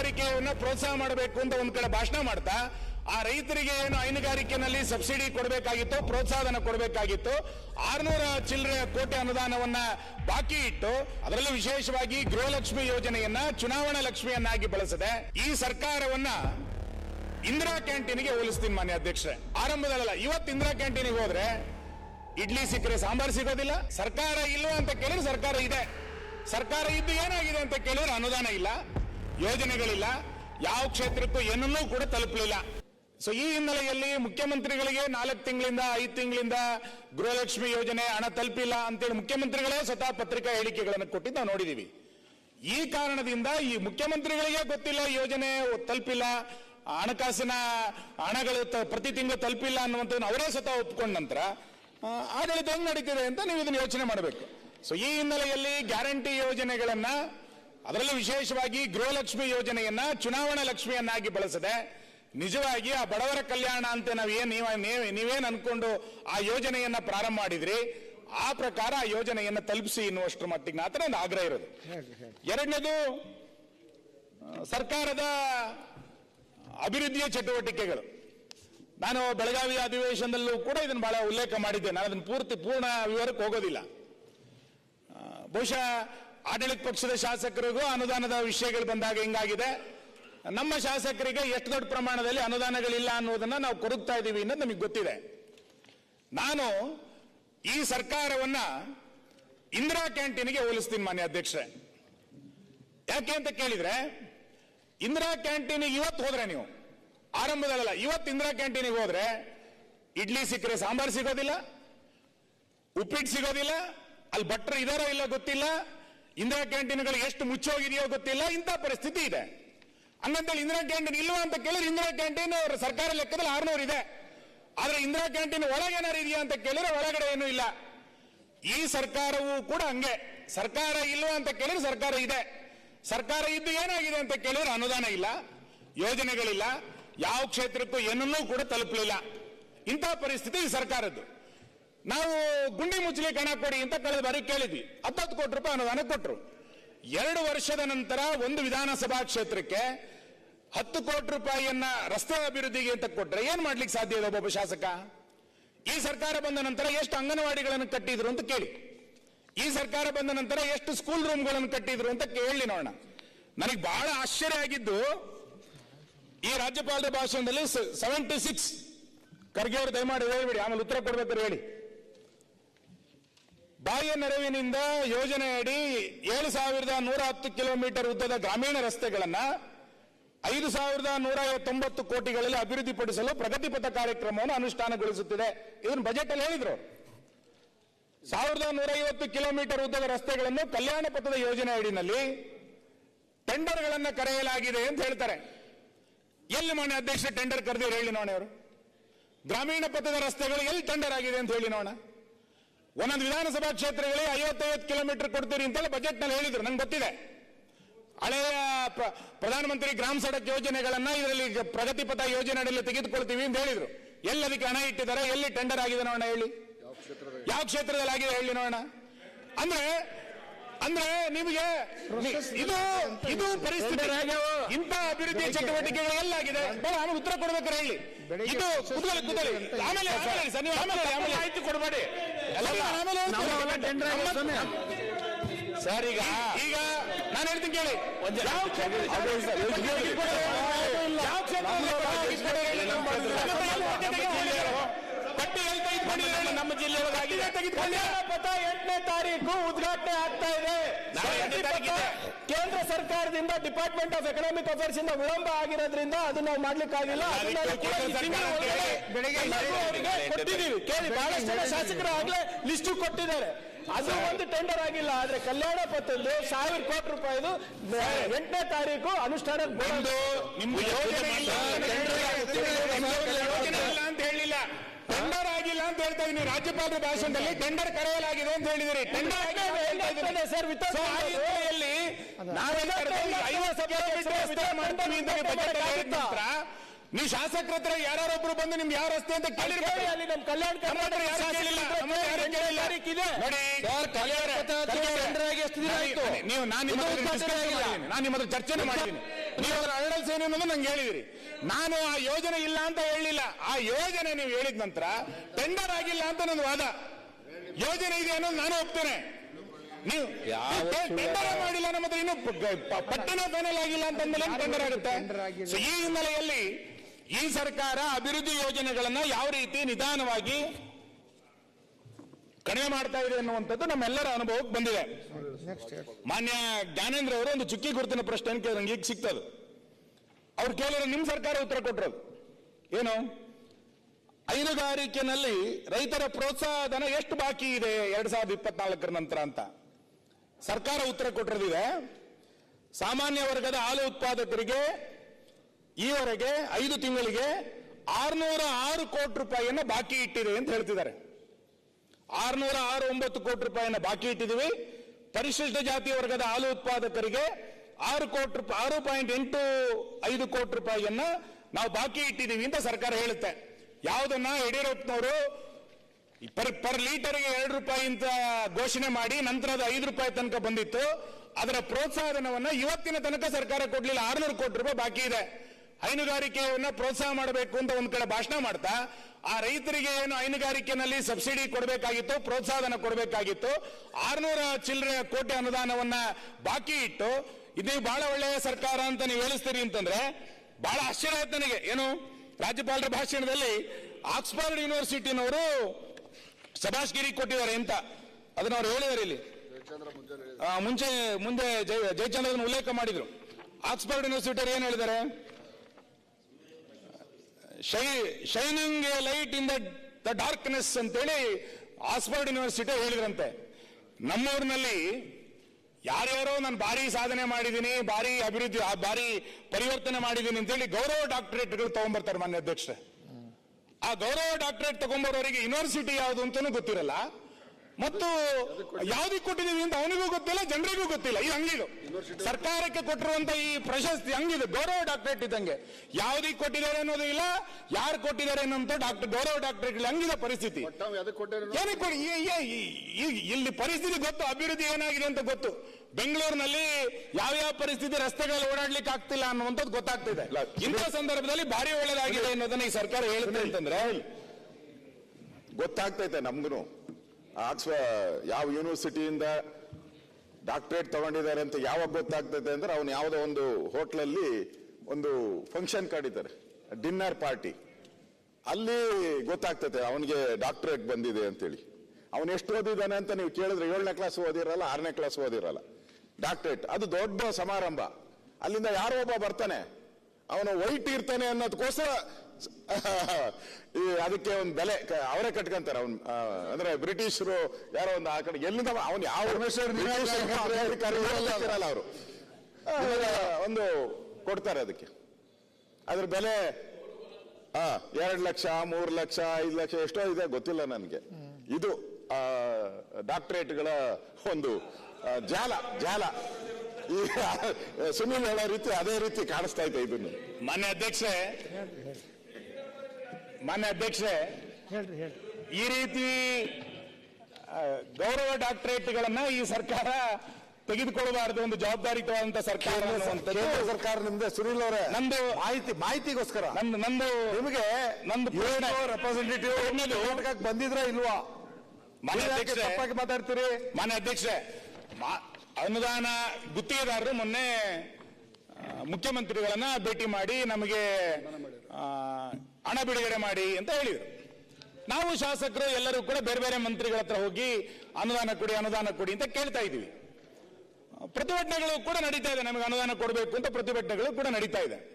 ಹೈನುಗಾರಿಕೆಯನ್ನ ಪ್ರೋತ್ಸಾಹ ಮಾಡಬೇಕು ಅಂತ ಒಂದ್ ಕಡೆ ಭಾಷಣ ಮಾಡ್ತಾ, ಆ ರೈತರಿಗೆ ಏನು ಹೈನುಗಾರಿಕೆನಲ್ಲಿ ಸಬ್ಸಿಡಿ ಕೊಡಬೇಕಾಗಿತ್ತು, ಪ್ರೋತ್ಸಾಹನ ಕೊಡಬೇಕಾಗಿತ್ತು, ಆರ್ನೂರ ಚಿಲ್ಲರೆ ಕೋಟಿ ಅನುದಾನವನ್ನ ಬಾಕಿ ಇಟ್ಟು, ಅದರಲ್ಲೂ ವಿಶೇಷವಾಗಿ ಗೃಹಲಕ್ಷ್ಮಿ ಯೋಜನೆಯನ್ನ ಚುನಾವಣಾ ಲಕ್ಷ್ಮಿಯನ್ನಾಗಿ ಬಳಸದೆ, ಈ ಸರ್ಕಾರವನ್ನ ಇಂದಿರಾ ಕ್ಯಾಂಟೀನ್ಗೆ ಹೋಲಿಸ್ತೀನಿ ಮಾನ್ಯ ಅಧ್ಯಕ್ಷರೇ. ಆರಂಭದಲ್ಲ ಇವತ್ತು ಇಂದಿರಾ ಕ್ಯಾಂಟೀನ್ಗೆ ಹೋದ್ರೆ ಇಡ್ಲಿ ಸಿಕ್ಕರೆ ಸಾಂಬಾರ್ ಸಿಗೋದಿಲ್ಲ, ಸರ್ಕಾರ ಇಲ್ಲ ಅಂತ ಕೇಳಿದ್ರೆ ಸರ್ಕಾರ ಇದೆ. ಸರ್ಕಾರ ಇದ್ದು ಏನಾಗಿದೆ ಅಂತ ಕೇಳಿದ್ರೆ ಅನುದಾನ ಇಲ್ಲ. ಯೋಜನೆಗಳಿಲ್ಲ, ಯಾವ ಕ್ಷೇತ್ರಕ್ಕೂ ಏನನ್ನೂ ಕೂಡ ತಲುಪಲಿಲ್ಲ. ಸೊ ಈ ಹಿನ್ನೆಲೆಯಲ್ಲಿ ಮುಖ್ಯಮಂತ್ರಿಗಳಿಗೆ ನಾಲ್ಕು ತಿಂಗಳಿಂದ, ಐದು ತಿಂಗಳಿಂದ ಗೃಹಲಕ್ಷ್ಮಿ ಯೋಜನೆ ಹಣ ತಲುಪಿಲ್ಲ ಅಂತೇಳಿ ಮುಖ್ಯಮಂತ್ರಿಗಳೇ ಸ್ವತಃ ಪತ್ರಿಕಾ ಹೇಳಿಕೆಗಳನ್ನು ಕೊಟ್ಟಿದ್ದು ನಾವು ನೋಡಿದೀವಿ ಈ ಕಾರಣದಿಂದ ಈ ಮುಖ್ಯಮಂತ್ರಿಗಳಿಗೆ ಗೊತ್ತಿಲ್ಲ ಯೋಜನೆ ತಲುಪಿಲ್ಲ, ಹಣಕಾಸಿನ ಹಣಗಳು ಪ್ರತಿ ತಿಂಗಳು ತಲುಪಿಲ್ಲ ಅನ್ನುವಂಥದ್ದನ್ನು ಅವರೇ ಸ್ವತಃ ಒಪ್ಕೊಂಡ ನಂತರ ಆಡಳಿತ ಹೆಂಗ್ ನಡೀತಿದೆ ಅಂತ ನೀವು ಇದನ್ನು ಯೋಚನೆ ಮಾಡಬೇಕು. ಸೊ ಈ ಹಿನ್ನೆಲೆಯಲ್ಲಿ ಗ್ಯಾರಂಟಿ ಯೋಜನೆಗಳನ್ನ ಅದರಲ್ಲೂ ವಿಶೇಷವಾಗಿ ಗೃಹಲಕ್ಷ್ಮಿ ಯೋಜನೆಯನ್ನ ಚುನಾವಣಾ ಲಕ್ಷ್ಮಿಯನ್ನಾಗಿ ಬಳಸದೆ ನಿಜವಾಗಿ ಆ ಬಡವರ ಕಲ್ಯಾಣ ಅಂತ ನಾವು ಏನ್ ನೀವ ನೀವ್- ನೀವೇನ್ ಅನ್ಕೊಂಡು ಆ ಯೋಜನೆಯನ್ನ ಪ್ರಾರಂಭ ಮಾಡಿದ್ರಿ ಆ ಪ್ರಕಾರ ಆ ಯೋಜನೆಯನ್ನ ತಲುಪಿಸಿ ಎನ್ನುವಷ್ಟರ ಮಟ್ಟಿಗೆ ಮಾತ್ರ ಒಂದು ಆಗ್ರಹ ಇರೋದು. ಎರಡನೇದು ಸರ್ಕಾರದ ಅಭಿವೃದ್ಧಿಯ ಚಟುವಟಿಕೆಗಳು. ನಾನು ಬೆಳಗಾವಿ ಅಧಿವೇಶನದಲ್ಲೂ ಕೂಡ ಇದನ್ನು ಬಹಳ ಉಲ್ಲೇಖ ಮಾಡಿದ್ದೆ. ನಾನು ಅದನ್ನು ಪೂರ್ತಿ ಪೂರ್ಣ ವಿವರಕ್ಕೆ ಹೋಗೋದಿಲ್ಲ. ಬಹುಶಃ ಆಡಳಿತ ಪಕ್ಷದ ಶಾಸಕರಿಗೂ ಅನುದಾನದ ವಿಷಯಗಳು ಬಂದಾಗ ಹಿಂಗಾಗಿದೆ? ನಮ್ಮ ಶಾಸಕರಿಗೆ ಎಷ್ಟು ದೊಡ್ಡ ಪ್ರಮಾಣದಲ್ಲಿ ಅನುದಾನಗಳಿಲ್ಲ ಅನ್ನೋದನ್ನ ನಾವು ಕೊರಗ್ತಾ ಇದ್ದೀವಿ ಅನ್ನೋದು ನಮಗೆ ಗೊತ್ತಿದೆ. ನಾನು ಈ ಸರ್ಕಾರವನ್ನ ಇಂದಿರಾ ಕ್ಯಾಂಟೀನ್ಗೆ ಹೋಲಿಸ್ತೀನಿ ಮಾನ್ಯ ಅಧ್ಯಕ್ಷರೇ. ಯಾಕೆ ಅಂತ ಕೇಳಿದ್ರೆ, ಇಂದಿರಾ ಕ್ಯಾಂಟೀನ್ ಇವತ್ತು ಹೋದ್ರೆ ನೀವು ಆರಂಭದಲ್ಲ ಇವತ್ತು ಇಂದಿರಾ ಕ್ಯಾಂಟೀನಿಗೆ ಹೋದ್ರೆ ಇಡ್ಲಿ ಸಿಕ್ಕರೆ ಸಾಂಬಾರ್ ಸಿಗೋದಿಲ್ಲ, ಉಪ್ಪಿಟ್ಟು ಸಿಗೋದಿಲ್ಲ, ಅಲ್ಲಿ ಭಟ್ರು ಇದಾರೋ ಇಲ್ಲ ಗೊತ್ತಿಲ್ಲ ಇಂದಿರಾ ಕ್ಯಾಂಟೀನ್ಗಳು ಎಷ್ಟು ಮುಚ್ಚೋಗಿದೆಯೋ ಗೊತ್ತಿಲ್ಲ, ಇಂಥ ಪರಿಸ್ಥಿತಿ ಇದೆ. ಹಂಗಂತೇಳಿ ಇಂದಿರಾ ಕ್ಯಾಂಟೀನ್ ಇಲ್ಲ ಅಂತ ಕೇಳಿದ್ರೆ ಇಂದಿರಾ ಕ್ಯಾಂಟೀನ್ ಸರ್ಕಾರ ಲೆಕ್ಕದಲ್ಲಿ ಆರ್ನೂರು ಇದೆ. ಆದ್ರೆ ಇಂದಿರಾ ಕ್ಯಾಂಟೀನ್ ಒಳಗೆ ಏನಾರು ಇದೆಯಾ ಅಂತ ಕೇಳಿದ್ರೆ ಒಳಗಡೆ ಏನೂ ಇಲ್ಲ. ಈ ಸರ್ಕಾರವೂ ಕೂಡ ಹಂಗೆ. ಸರ್ಕಾರ ಇಲ್ಲ ಅಂತ ಕೇಳಿದ್ರೆ ಸರ್ಕಾರ ಇದೆ. ಸರ್ಕಾರ ಇದ್ದು ಏನಾಗಿದೆ ಅಂತ ಕೇಳಿದ್ರೆ ಅನುದಾನ ಇಲ್ಲ, ಯೋಜನೆಗಳಿಲ್ಲ, ಯಾವ ಕ್ಷೇತ್ರಕ್ಕೂ ಏನನ್ನೂ ಕೂಡ ತಲುಪಲಿಲ್ಲ. ಇಂತಹ ಪರಿಸ್ಥಿತಿ ಈ ಸರ್ಕಾರದ್ದು. ನಾವು ಗುಂಡಿ ಮುಚ್ಚಲಿ ಹಣ ಕೊಡಿ ಅಂತ ಕಳೆದ ಬಾರಿ ಕೇಳಿದ್ವಿ. ಹತ್ತತ್ತು ಕೋಟಿ ರೂಪಾಯಿ ಅನುದಾನ ಕೊಟ್ಟರು ಎರಡು ವರ್ಷದ ನಂತರ ಒಂದು ವಿಧಾನಸಭಾ ಕ್ಷೇತ್ರಕ್ಕೆ ಹತ್ತು ಕೋಟಿ ರೂಪಾಯಿಯನ್ನ ರಸ್ತೆ ಅಭಿವೃದ್ಧಿಗೆ ಅಂತ ಕೊಟ್ಟರೆ ಏನ್ ಮಾಡ್ಲಿಕ್ಕೆ ಸಾಧ್ಯ ಇದೆ ಒಬ್ಬೊಬ್ಬ ಶಾಸಕ? ಈ ಸರ್ಕಾರ ಬಂದ ನಂತರ ಎಷ್ಟು ಅಂಗನವಾಡಿಗಳನ್ನು ಕಟ್ಟಿದ್ರು ಅಂತ ಕೇಳಿ. ಈ ಸರ್ಕಾರ ಬಂದ ನಂತರ ಎಷ್ಟು ಸ್ಕೂಲ್ ರೂಮ್ಗಳನ್ನು ಕಟ್ಟಿದ್ರು ಅಂತ ಕೇಳಿ ನೋಡೋಣ. ನನಗೆ ಬಹಳ ಆಶ್ಚರ್ಯ ಆಗಿದ್ದು, ಈ ರಾಜ್ಯಪಾಲರ ಭಾಷಣದಲ್ಲಿ ಸೆವೆಂಟಿ ಸಿಕ್ಸ್ ಖರ್ಗೆ ಅವರು ದಯಮಾಡಿ ಹೇಳ್ಬಿಡಿ ಆಮೇಲೆ ಉತ್ತರ ಕೊಡ್ಬೇಕಾದ್ರೆ ಹೇಳಿ. ಬಾಹ್ಯ ನೆರವಿನಿಂದ ಯೋಜನೆಯಡಿ ಏಳು ಸಾವಿರದ ನೂರ ಹತ್ತು ಕಿಲೋಮೀಟರ್ ಉದ್ದದ ಗ್ರಾಮೀಣ ರಸ್ತೆಗಳನ್ನ ಐದು ಸಾವಿರದ ನೂರ ತೊಂಬತ್ತು ಕೋಟಿಗಳಲ್ಲಿ ಅಭಿವೃದ್ಧಿಪಡಿಸಲು ಪ್ರಗತಿಪಥ ಕಾರ್ಯಕ್ರಮವನ್ನು ಅನುಷ್ಠಾನಗೊಳಿಸುತ್ತಿದೆ. ಇದನ್ನು ಬಜೆಟ್ ಅಲ್ಲಿ ಹೇಳಿದ್ರು. ಸಾವಿರದ ನೂರ ಐವತ್ತು ಕಿಲೋಮೀಟರ್ ಉದ್ದದ ರಸ್ತೆಗಳನ್ನು ಕಲ್ಯಾಣ ಪಥದ ಯೋಜನೆ ಅಡಿನಲ್ಲಿ ಟೆಂಡರ್ಗಳನ್ನು ಕರೆಯಲಾಗಿದೆ ಅಂತ ಹೇಳ್ತಾರೆ. ಎಲ್ಲಿ ಮಾನ್ಯ ಅಧ್ಯಕ್ಷ ಟೆಂಡರ್ ಕರೆದಿರು ಹೇಳಿ ನೋಣ ಅವರು. ಗ್ರಾಮೀಣ ಪಥದ ರಸ್ತೆಗಳು ಎಲ್ಲಿ ಟೆಂಡರ್ ಆಗಿದೆ ಅಂತ ಹೇಳಿ ನೋಡ ಒಂದೊಂದು ವಿಧಾನಸಭಾ ಕ್ಷೇತ್ರಗಳಿಗೆ ಐವತ್ತೈವತ್ತು ಕಿಲೋಮೀಟರ್ ಕೊಡ್ತೀರಿ ಅಂತೆಲ್ಲ ಬಜೆಟ್ನಲ್ಲಿ ಹೇಳಿದ್ರು. ನಂಗೆ ಗೊತ್ತಿದೆ. ಹಳೆಯ ಪ್ರ- ಪ್ರಧಾನಮಂತ್ರಿ ಗ್ರಾಮ ಸಡಕ್ ಯೋಜನೆಗಳನ್ನ ಇದರಲ್ಲಿ ಪ್ರಗತಿಪಥ ಯೋಜನೆ ಅಡಿಯಲ್ಲಿ ತೆಗೆದುಕೊಳ್ತೀವಿ ಅಂತ ಹೇಳಿದ್ರು. ಎಲ್ಲಿ ಅದಕ್ಕೆ ಹಣ ಇಟ್ಟಿದ್ದಾರೆ ಎಲ್ಲಿ ಟೆಂಡರ್ ಆಗಿದೆ ನೋಡೋಣ ಹೇಳಿ. ಯಾವ ಕ್ಷೇತ್ರದಲ್ಲಿ? ಆಗಿದೆ ಹೇಳಿ ನೋಡೋಣ ಅಂದ್ರೆ ಅಂದ್ರೆ ನಿಮಗೆ ಇದು ಇದು ಪರಿಸ್ಥಿತಿ. ಇಂಥ ಅಭಿವೃದ್ಧಿ ಚಟುವಟಿಕೆಗಳು ಎಲ್ಲಾಗಿದೆ. ಆಮೇಲೆ ಉತ್ತರ ಕೊಡ್ಬೇಕಾರೆ ಹೇಳಿ. ಇದು ಕುದುರೆ ಕುದುರೆ ಆಮೇಲೆ ಆಮೇಲೆ ಆಮೇಲೆ ಕೊಡಬೇಡಿ. ಸರ್ ಈಗ ಈಗ ನಾನು ಹೇಳ್ತೀನಿ ಕೇಳಿ. ಯಾವ ಪಥ ಎಂಟನೇ ತಾರೀಕು ಉದ್ಘಾಟನೆ ಆಗ್ತಾ ಇದೆ. ಕೇಂದ್ರ ಸರ್ಕಾರದಿಂದ ಡಿಪಾರ್ಟ್ಮೆಂಟ್ ಆಫ್ ಎಕನಾಮಿಕ್ ಅಫೇರ್ಸ್ ಇಂದ ವಿಳಂಬ ಆಗಿರೋದ್ರಿಂದ ಅದನ್ನ ನಾವು ಮಾಡ್ಲಿಕ್ಕಾಗಿಲ್ಲ. ಅದನ್ನ ಕೇಳಿ ಕೊಟ್ಟಿದ್ದೀವಿ ಬಹಳಷ್ಟು ಜನ ಶಾಸಕರು ಆಗ್ಲೇ ಲಿಸ್ಟ್ ಕೊಟ್ಟಿದ್ದಾರೆ. ಅದು ಒಂದು ಟೆಂಡರ್ ಆಗಿಲ್ಲ ಆದ್ರೆ ಕಲ್ಯಾಣ ಪಥದ್ದು ಸಾವಿರ ಕೋಟಿ ರೂಪಾಯಿದು ಎಂಟನೇ ತಾರೀಕು ಅನುಷ್ಠಾನಕ್ಕೆ ಬಂದು ಬರೋದು ನಿಮ್ದು ಯೋಜನೆ ಇಲ್ಲ ಯೋಜನೆ ಇಲ್ಲ ಅಂತ ಹೇಳಿಲ್ಲ. ಟೆಂಡರ್ ಆಗಿಲ್ಲ ಅಂತ ಹೇಳ್ತಾ ಇದ್ದೀನಿ. ರಾಜ್ಯಪಾಲರ ಭಾಷಣದಲ್ಲಿ ಟೆಂಡರ್ ಕರೆಯಲಾಗಿದೆ ಅಂತ ಹೇಳಿದಿರಿ. ಟೆಂಡರ್ ನೀವು ಶಾಸಕರ ಹತ್ರ ಯಾರೊಬ್ರು ಬಂದು ನಿಮ್ಗೆ ಯಾವ ರಸ್ತೆ ಅಂತ ಕೇಳಿರ್ಬೇಕು ಅಲ್ಲಿ ನಮ್ಮ ಕಲ್ಯಾಣ ಕರ್ನಾಟಕ ಯಾರು ಕೇಳಿಲ್ಲ? ಯಾರು ಕೇಳಿಲ್ಲ? ನೋಡಿ ಕಲ್ಯಾಣ ಎಷ್ಟು ದಿನ ಆಯ್ತು? ನೀವು ನಾನು ನಿಮ್ಮ. ನಾನು ನಿಮ್ಮ ಹತ್ರ ಚರ್ಚೆನೂ ಮಾಡಿದ್ದೀನಿ. ನೀವು ಅದರ ಹರಡಲ್ ಸೇನೆ ಅನ್ನೋದು ನಂಗೆ ಹೇಳಿದಿರಿ. ನಾನು ಆ ಯೋಜನೆ ಇಲ್ಲ ಅಂತ ಹೇಳಿಲ್ಲ ಆ ಯೋಜನೆ ನೀವು ಹೇಳಿದ ನಂತರ ಟೆಂಡರ್ ಆಗಿಲ್ಲ ಅಂತ ನನ್ನ ವಾದ. ಯೋಜನೆ ಇದೆ ಅನ್ನೋದು ನಾನು ಒಪ್ತೇನೆ. ನೀವು ಟೆಂಡರ್ ಮಾಡಿಲ್ಲ ನಮ್ಮ ಹತ್ರ ಇನ್ನು ಪಟ್ಟಿನ ಫೈನಲ್ ಆಗಿಲ್ಲ ಅಂತಂದ್ರೆ ಟೆಂಡರ್ ಆಗುತ್ತೆ? ಈ ಹಿನ್ನೆಲೆಯಲ್ಲಿ ಈ ಸರ್ಕಾರ ಅಭಿವೃದ್ಧಿ ಯೋಜನೆಗಳನ್ನ ಯಾವ ರೀತಿ ನಿಧಾನವಾಗಿ ಕಡಿಮೆ ಮಾಡ್ತಾ ಇದೆ ಅನ್ನುವಂಥದ್ದು ನಮ್ಮೆಲ್ಲರ ಅನುಭವಕ್ಕೆ ಬಂದಿದೆ. ಮಾನ್ಯ ಜ್ಞಾನೇಂದ್ರ ಅವರು ಒಂದು ಚುಕ್ಕಿ ಗುರುತಿನ ಪ್ರಶ್ನೆ ಕೇಳಿದಂಗೆ ಈಗ ಸಿಗ್ತದೆ. ಅವ್ರು ಕೇಳಿದ್ರೆ ನಿಮ್ಮ ಸರ್ಕಾರ ಉತ್ತರ ಕೊಟ್ಟರು ಏನು? ಹೈನುಗಾರಿಕೆನಲ್ಲಿ ರೈತರ ಪ್ರೋತ್ಸಾಹ ಧನ ಎಷ್ಟು ಬಾಕಿ ಇದೆ ಎರಡ್ ಸಾವಿರದ ಇಪ್ಪತ್ನಾಲ್ಕರ ನಂತರ ಅಂತ? ಸರ್ಕಾರ ಉತ್ತರ ಕೊಟ್ಟಿರೋದಿದೆ. ಸಾಮಾನ್ಯ ವರ್ಗದ ಹಾಲು ಉತ್ಪಾದಕರಿಗೆ ಈವರೆಗೆ ಐದು ತಿಂಗಳಿಗೆ ಆರ್ನೂರ ಆರು ಕೋಟಿ ರೂಪಾಯಿಯನ್ನು ಬಾಕಿ ಇಟ್ಟಿದೆ ಅಂತ ಹೇಳ್ತಿದ್ದಾರೆ. ಆರ್ನೂರ ಆರು ಒಂಬತ್ತು ಕೋಟಿ ರೂಪಾಯಿಯನ್ನು ಬಾಕಿ ಇಟ್ಟಿದ್ದೀವಿ. ಪರಿಶಿಷ್ಟ ಜಾತಿ ವರ್ಗದ ಹಾಲು ಉತ್ಪಾದಕರಿಗೆ ಆರು ಕೋಟಿ ರೂಪಾಯಿ ಆರು ಪಾಯಿಂಟ್ ಎಂಟು ಐದು ಕೋಟಿ ರೂಪಾಯಿಯನ್ನ ನಾವು ಬಾಕಿ ಇಟ್ಟಿದ್ದೀವಿ ಅಂತ ಸರ್ಕಾರ ಹೇಳುತ್ತೆ. ಯಾವುದನ್ನ ಯಡಿಯೂರಪ್ಪನವರು ಪರ್ ಪರ್ ಲೀಟರ್ಗೆ ಎರಡು ರೂಪಾಯಿ ಅಂತ ಘೋಷಣೆ ಮಾಡಿ ನಂತರ ಅದು ಐದು ರೂಪಾಯಿ ತನಕ ಬಂದಿತ್ತು. ಅದರ ಪ್ರೋತ್ಸಾಹಧನವನ್ನ ಇವತ್ತಿನ ತನಕ ಸರ್ಕಾರ ಕೊಡ್ಲಿಲ್ಲ. ಆರ್ನೂರು ಕೋಟಿ ರೂಪಾಯಿ ಬಾಕಿ ಇದೆ. ಹೈನುಗಾರಿಕೆಯನ್ನ ಪ್ರೋತ್ಸಾಹ ಮಾಡಬೇಕು ಅಂತ ಒಂದು ಕಡೆ ಭಾಷಣ ಮಾಡ್ತಾ, ಆ ರೈತರಿಗೆ ಏನು ಹೈನುಗಾರಿಕೆನಲ್ಲಿ ಸಬ್ಸಿಡಿ ಕೊಡಬೇಕಾಗಿತ್ತು, ಪ್ರೋತ್ಸಾಹನ ಕೊಡಬೇಕಾಗಿತ್ತು, ಆರ್ನೂರ ಚಿಲ್ಲರೆ ಕೋಟಿ ಅನುದಾನವನ್ನ ಬಾಕಿ ಇಟ್ಟು, ಇದು ಬಹಳ ಒಳ್ಳೆಯ ಸರ್ಕಾರ ಅಂತ ನೀವು ಹೇಳಿಸ್ತೀರಿ ಅಂತಂದ್ರೆ, ಬಹಳ ಆಶ್ಚರ್ಯ ಆಯ್ತು ನನಗೆ. ಏನು? ರಾಜ್ಯಪಾಲರ ಭಾಷಣದಲ್ಲಿ ಆಕ್ಸ್ಫರ್ಡ್ ಯೂನಿವರ್ಸಿಟಿನವರು ಸಭಾಷ್ಗಿರಿ ಕೊಟ್ಟಿದ್ದಾರೆ ಅಂತ. ಅದನ್ನ ಅವ್ರು ಹೇಳಿದ್ದಾರೆ ಇಲ್ಲಿ. ಮುಂಚೆ, ಮುಂದೆ ಜಯ- ಜಯಚಂದ್ರ ಉಲ್ಲೇಖ ಮಾಡಿದ್ರು. ಆಕ್ಸ್ಫರ್ಡ್ ಯೂನಿವರ್ಸಿಟಿ ಏನ್ ಹೇಳಿದ್ದಾರೆ? ಶೈ, shining light in the darkness ಅಂತೇಳಿ ಆಕ್ಸ್ಫರ್ಡ್ ಯೂನಿವರ್ಸಿಟಿ ಹೇಳಿದ್ರಂತೆ. ನಮ್ಮೂರಿನಲ್ಲಿ ಯಾರ್ಯಾರೋ ನಾನು ಭಾರಿ ಸಾಧನೆ ಮಾಡಿದ್ದೀನಿ ಭಾರಿ ಅಭಿವೃದ್ಧಿ ಭಾರಿ ಪರಿವರ್ತನೆ ಮಾಡಿದ್ದೀನಿ ಅಂತೇಳಿ ಗೌರವ ಡಾಕ್ಟರೇಟ್ಗಳು ತಗೊಂಡ್ಬರ್ತಾರೆ ಮಾನ್ಯ ಅಧ್ಯಕ್ಷರೇ. ಆ ಗೌರವ ಡಾಕ್ಟರೇಟ್ ತಗೊಂಬರೋರಿಗೆ ಯೂನಿವರ್ಸಿಟಿ ಯಾವುದು ಅಂತಲೂ ಗೊತ್ತಿರಲ್ಲ. ಮತ್ತು ಯಾವ್ದಕ್ಕೆ ಕೊಟ್ಟಿದ್ದೀವಿ ಅಂತ ಅವನಿಗೂ ಗೊತ್ತಿಲ್ಲ ಜನರಿಗೂ ಗೊತ್ತಿಲ್ಲ. ಇದು ಹಂಗಿದು. ಸರ್ಕಾರಕ್ಕೆ ಕೊಟ್ಟಿರುವಂತ ಈ ಪ್ರಶಸ್ತಿ ಹಂಗಿದೆ. ಗೌರವ ಡಾಕ್ಟರೇಟ್ ಇದ್ದಂಗೆ. ಯಾವ್ದಕ್ಕೆ ಕೊಟ್ಟಿದ್ದಾರೆ ಅನ್ನೋದು ಇಲ್ಲ ಯಾರು ಕೊಟ್ಟಿದ್ದಾರೆ ಅನ್ನೋಂತ ಡಾಕ್ಟರ್ ಗೌರವ ಡಾಕ್ಟರೇಟ್ ಹಂಗಿದೆ ಪರಿಸ್ಥಿತಿ. ಇಲ್ಲಿ ಪರಿಸ್ಥಿತಿ ಗೊತ್ತು ಅಭಿವೃದ್ಧಿ ಏನಾಗಿದೆ ಅಂತ ಗೊತ್ತು. ಬೆಂಗಳೂರಿನಲ್ಲಿ ಯಾವ ಯಾವ ಪರಿಸ್ಥಿತಿ ರಸ್ತೆಗಳಲ್ಲಿ ಓಡಾಡ್ಲಿಕ್ಕೆ ಆಗ್ತಿಲ್ಲ ಅನ್ನುವಂಥದ್ದು ಗೊತ್ತಾಗ್ತಿದೆ. ಇಂಥ ಸಂದರ್ಭದಲ್ಲಿ ಭಾರಿ ಒಳ್ಳೇದಾಗಿದೆ ಅನ್ನೋದನ್ನ ಈ ಸರ್ಕಾರ ಹೇಳುತ್ತೆ ಅಂತಂದ್ರೆ. ಗೊತ್ತಾಗ್ತೈತೆ ನಮ್ಗೂ ಆಕ್ಸ್ಫ ಯಾವ ಯೂನಿವರ್ಸಿಟಿಯಿಂದ ಡಾಕ್ಟ್ರೇಟ್ ತಗೊಂಡಿದ್ದಾರೆ ಅಂತ ಯಾವಾಗ ಗೊತ್ತಾಗ್ತದೆ ಅಂದ್ರೆ ಅವನು ಯಾವುದೋ ಒಂದು ಹೋಟ್ಲಲ್ಲಿ ಒಂದು ಫಂಕ್ಷನ್ ಕಡಿತಾರೆ ಡಿನ್ನರ್ ಪಾರ್ಟಿ ಅಲ್ಲಿ ಗೊತ್ತಾಗ್ತದೆ ಅವನಿಗೆ ಡಾಕ್ಟ್ರೇಟ್ ಬಂದಿದೆ ಅಂತೇಳಿ. ಅವನು ಎಷ್ಟು ಓದಿದ್ದಾನೆ ಅಂತ ನೀವು ಕೇಳಿದ್ರೆ ಏಳನೇ ಕ್ಲಾಸ್ ಓದಿರಲ್ಲ, ಆರನೇ ಕ್ಲಾಸ್ ಓದಿರಲ್ಲ. ಡಾಕ್ಟ್ರೇಟ್ ಅದು ದೊಡ್ಡ ಸಮಾರಂಭ. ಅಲ್ಲಿಂದ ಯಾರೋ ಒಬ್ಬ ಬರ್ತಾನೆ. ಅವನು ವೈಟ್ ಇರ್ತಾನೆ ಅನ್ನೋದಕ್ಕೋಸ್ಕರ ಅದಕ್ಕೆ ಒಂದು ಬೆಲೆ ಕ- ಅವರೇ ಕಟ್ಕೊಂತಾರೆ ಅವ್ನು ಆ, ಅಂದ್ರೆ ಬ್ರಿಟಿಷರು ಯಾರೋ ಒಂದು ಆ ಕಡೆ ಎಲ್ಲಿಂದ ಅವನು ಯಾವ ಇರಲ್ಲ ಅವರು. ಒಂದು ಕೊಡ್ತಾರೆ ಅದಕ್ಕೆ. ಅದ್ರ ಬೆಲೆ ಆ ಎರಡು ಲಕ್ಷ ಮೂರು ಲಕ್ಷ ಐದು ಲಕ್ಷ ಎಷ್ಟೋ ಇದೆ ಗೊತ್ತಿಲ್ಲ ನನಗೆ. ಇದು ಆ, ಡಾಕ್ಟರೇಟ್ಗಳ ಒಂದು ಜಾಲ ಜಾಲ. ಈ ಸುನಿಲ್ ಹೇಳೋ ರೀತಿ ಅದೇ ರೀತಿ ಕಾಣಿಸ್ತಾ ಇದೆ ಇದನ್ನು. ಮಾನ್ಯ ಅಧ್ಯಕ್ಷರೇ ಮಾನ್ಯ ಅಧ್ಯಕ್ಷರೇ ಹೇಳ್ರಿ ಹೇಳ್ರಿ. ಈ ರೀತಿ ಗೌರವ ಡಾಕ್ಟರೇಟ್ಗಳನ್ನ ಈ ಸರ್ಕಾರ ತೆಗೆದುಕೊಳ್ಳಬಾರದು ಒಂದು ಜವಾಬ್ದಾರಿಯುತವಾದಂತ ಸರ್ಕಾರ ಸರ್ಕಾರ ನಿಮ್ದೆ ಸುನಿಲ್ ಅವರೇ. ನಂದು ಮಾಹಿತಿ ಮಾಹಿತಿಗೋಸ್ಕರ. ನಂದು ನಂದು ನಿಮಗೆ ನಂದು ರೆಪ್ರೆಸೆಂಟೇಟಿವ್ ಕರ್ನಾಟಕಕ್ಕೆ ಬಂದಿದ್ರಾ ಇಲ್ವಾ? ಮಾನ್ಯ ಮಾತಾಡ್ತೀರಿ? ಮಾನ್ಯ ಅಧ್ಯಕ್ಷೆ ಮಾ- ಅನುದಾನ ಗುತ್ತಿಗೆದಾರರು ಮೊನ್ನೆ ಮುಖ್ಯಮಂತ್ರಿಗಳನ್ನ ಭೇಟಿ ಮಾಡಿ ನಮಗೆ ಹಣ ಬಿಡುಗಡೆ ಮಾಡಿ ಅಂತ ಹೇಳಿದರು. ನಾವು ಶಾಸಕರು ಎಲ್ಲರೂ ಕೂಡ ಬೇರೆ ಬೇರೆ ಮಂತ್ರಿಗಳ ಹತ್ರ ಹೋಗಿ ಅನುದಾನ ಕೊಡಿ ಅನುದಾನ ಕೊಡಿ ಅಂತ ಕೇಳ್ತಾ ಇದ್ದೀವಿ ಪ್ರತಿಭಟನೆಗಳು ಕೂಡ ನಡೀತಾ ಇದೆ, ನಮಗೆ ಅನುದಾನ ಕೊಡಬೇಕು ಅಂತ ಪ್ರತಿಭಟನೆಗಳು ಕೂಡ ನಡೀತಾ ಇದೆ.